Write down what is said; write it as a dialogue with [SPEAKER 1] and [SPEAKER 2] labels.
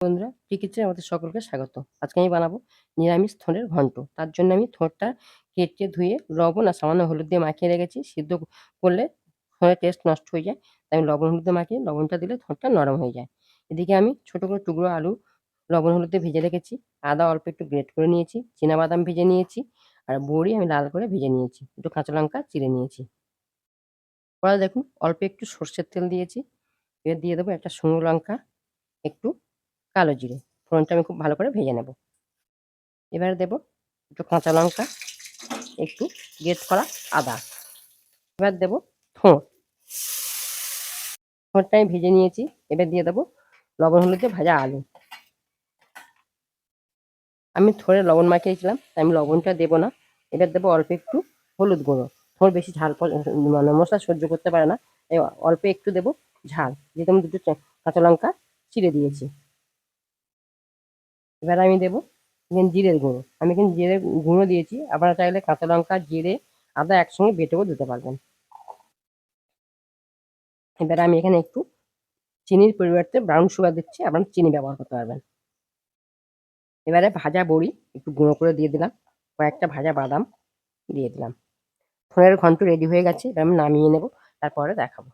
[SPEAKER 1] বন্ধুরা টিকিচে আমাদের সকলকে স্বাগত। আজকে আমি বানাবো নিরামিষ থোড়ের ঘন্ট। তার জন্য আমি থোড়টা কেটে ধুয়ে লবণ আর সামান্য হলুদ দিয়ে মাখিয়ে রেখেছি। সিদ্ধ করলে থোড়ের টেস্ট নষ্ট হয়ে যায়, তাই আমি লবণ হলুদ দিয়ে মাখিয়ে লবণটা দিলে থোড়টা নরম হয়ে যায়। এদিকে আমি ছোটো করে টুকরো আলু লবণ হলুদ দিয়ে ভেজে রেখেছি। আদা অল্প একটু গ্রেট করে নিয়েছি বাদাম ভেজে নিয়েছি আর বড়ি আমি লাল করে ভেজে নিয়েছি। একটু কাঁচা লঙ্কা চিড়ে নিয়েছি। পরে দেখুন, অল্প একটু সর্ষের তেল দিয়েছি। এবার দিয়ে দেবো একটা শুকনো লঙ্কা, একটু কালো জিরে। ফোড়নটা আমি খুব ভালো করে ভেজে নেব। এবারে দেব একটু কাঁচা লঙ্কা, একটু গেট করা আদা। এবার দেব থোঁড় থোঁড়টা আমি ভেজে নিয়েছি। এবার দিয়ে দেবো লবণ হলুদে ভাজা আলু। আমি থোড়ে লবণ মাখিয়েছিলাম, তাই আমি লবণটা দেবো না। এবার দেবো অল্প একটু হলুদ গুঁড়ো। থোড় বেশি ঝাল মানে মশলা সহ্য করতে পারে না। অল্প একটু দেবো ঝাল। যেহেতু আমি দুটো কাঁচা লঙ্কা চিড়ে দিয়েছি। এবার আমি দেবো জিরের গুঁড়ো। আমি এখানে জিরে গুঁড়ো দিয়েছি আপনারা চাইলে কাঁচা লঙ্কা, জিরে, আদা একসঙ্গে বেটেও দিতে পারবেন। এবার আমি এখানে একটু চিনির পরিবর্তে ব্রাউন সুগার দিচ্ছি আপনারা চিনি ব্যবহার করতে পারবেন। এবারে ভাজা বড়ি একটু গুঁড়ো করে দিয়ে দিলাম, কয়েকটা ভাজা বাদাম দিয়ে দিলাম। ফোনের ঘন্ট রেডি হয়ে গেছে, এবার আমি নামিয়ে নেব, তারপরে দেখাবো।